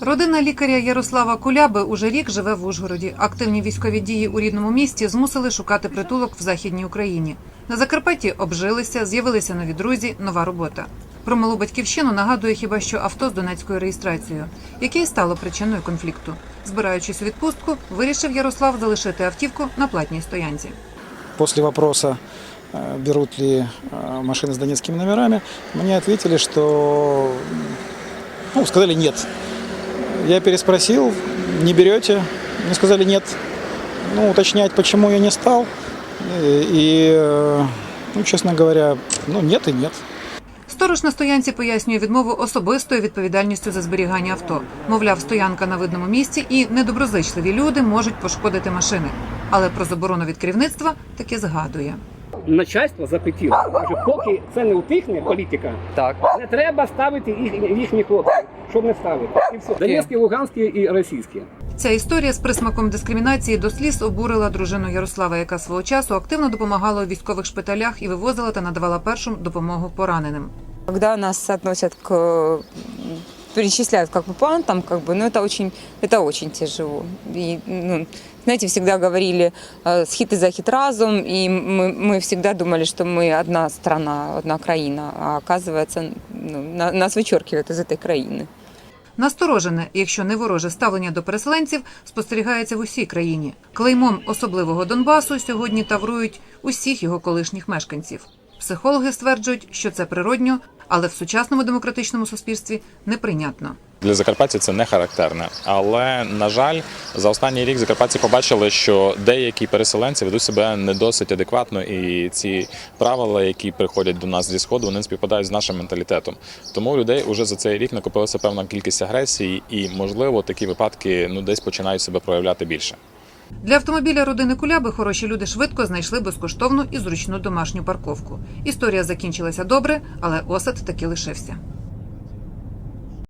Родина лікаря Ярослава Куляби уже рік живе в Ужгороді. Активні військові дії у рідному місті змусили шукати притулок в західній Україні. На Закарпатті обжилися, з'явилися нові друзі, нова робота. Про малу батьківщину нагадує хіба що авто з донецькою реєстрацією, яке й стало причиною конфлікту. Збираючись у відпустку, вирішив Ярослав залишити автівку на платній стоянці. После вопроса, э, берут ли э, машины с донецкими номерами, мне ответили, что ну, сказали нет. Я переспросил, не берете? Мне сказали нет. Ну, уточнять, почему я не стал. И, и, э, ну, честно говоря, ну, нет и нет. Сторож на стоянці пояснює відмову особистою відповідальністю за зберігання авто. Мовляв, стоянка на видному місці і недоброзичливі люди можуть пошкодити машини. Але про заборону від керівництва таки згадує. Начальство запитіло, каже, поки це не утихне політика, Так. не треба ставити їх, їхні хлопці, щоб не ставити. І все. Донецькі, Луганські і російські. Ця історія з присмаком дискримінації до сліз обурила дружину Ярослава, яка свого часу активно допомагала у військових шпиталях і вивозила та надавала першу допомогу пораненим. Когда нас относят к м, перечисляют как оккупантам, как бы, ну это очень, это очень тяжело. И, ну, знаете, всегда говорили э, схит и захит разум, и мы, мы всегда думали, что мы одна страна, одна країна, а оказывается, ну, на- нас вычеркивают из этой країни. Насторожене, якщо не вороже ставлення до переселенців, спостерігається в усій країні. Клеймом особливого Донбасу сьогодні таврують усіх його колишніх мешканців. Психологи стверджують, що це природньо, але в сучасному демократичному суспільстві неприйнятно. Для Закарпаття це не характерне, але на жаль, за останній рік закарпатці побачили, що деякі переселенці ведуть себе не досить адекватно, і ці правила, які приходять до нас зі сходу, вони співпадають з нашим менталітетом. Тому у людей уже за цей рік накопилася певна кількість агресії, і можливо такі випадки ну десь починають себе проявляти більше. Для автомобіля родини Куляби хороші люди швидко знайшли безкоштовну і зручну домашню парковку. Історія закінчилася добре, але осад таки лишився.